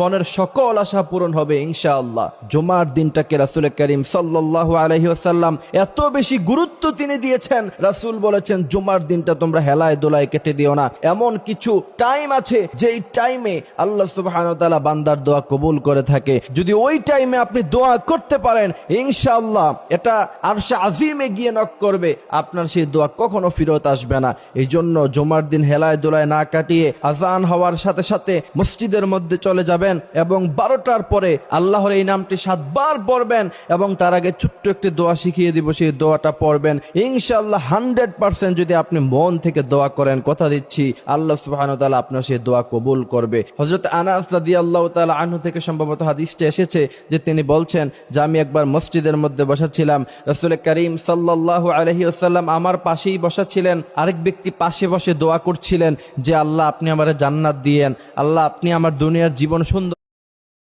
মনের সকল আশা পূরণ হবে, ইনশাআল্লাহ। জুমার দিনটাকে রাসুল করিম সাল্লাহ আলহি আসাল্লাম এত বেশি গুরুত্ব তিনি দিয়েছেন, রাসুল বলেছেন, জুমার দিনটা তোমরা হেলায় দোলায় কেটে দিও না। এমন কিছু টাইম আছে, যেই টাইমে আল্লাহ সুবাহ বান্দার দোয়া কবুল করে থাকে। যদি ওই টাইমে আপনি দোয়া করতে পারেন, ইনশাআল্লাহ এটা আর সে আজিমে গিয়ে নক করবে, আপনার সেই দোয়া কখনো ফিরত আসবে না। এই জন্য জুমার দিন হেলায় দোলায় না কাটিয়ে আজান হওয়ার সাথে সাথে মসজিদের মধ্যে চলে যাবেন এবং বারোটার পরে আল্লাহর এই নামটি সাতবার পড়বেন এবং তার আগে ছোট্ট একটি দোয়া শিখিয়ে দিব, সেই দোয়াটা পড়বেন। ইনশাআল্লাহ হান্ড্রেড পার্সেন্ট যদি আপনি মন থেকে দোয়া করেন, কথা দিচ্ছি, আল্লাহ সুবাহান আপনার সেই দোয়া কবুল করবে। হজরত আনাস আল্লাহ তালা আনহু থেকে সম্ভবত হাদিসটা এসেছে যে তিনি বলছেন, যে আমি একবার মসজিদের মধ্যে বসাছিলাম রসুল করিম সাল্লাহ আলহি আসাল্লাম আমার পাশেই বসা ছিলেন আরেক ব্যক্তি পাশে বসে দোয়া করছিলেন যে, আল্লাহ, আপনি আমার জান্নাত দিয়েন, আল্লাহ, আপনি আমার দুনিয়ার জীবন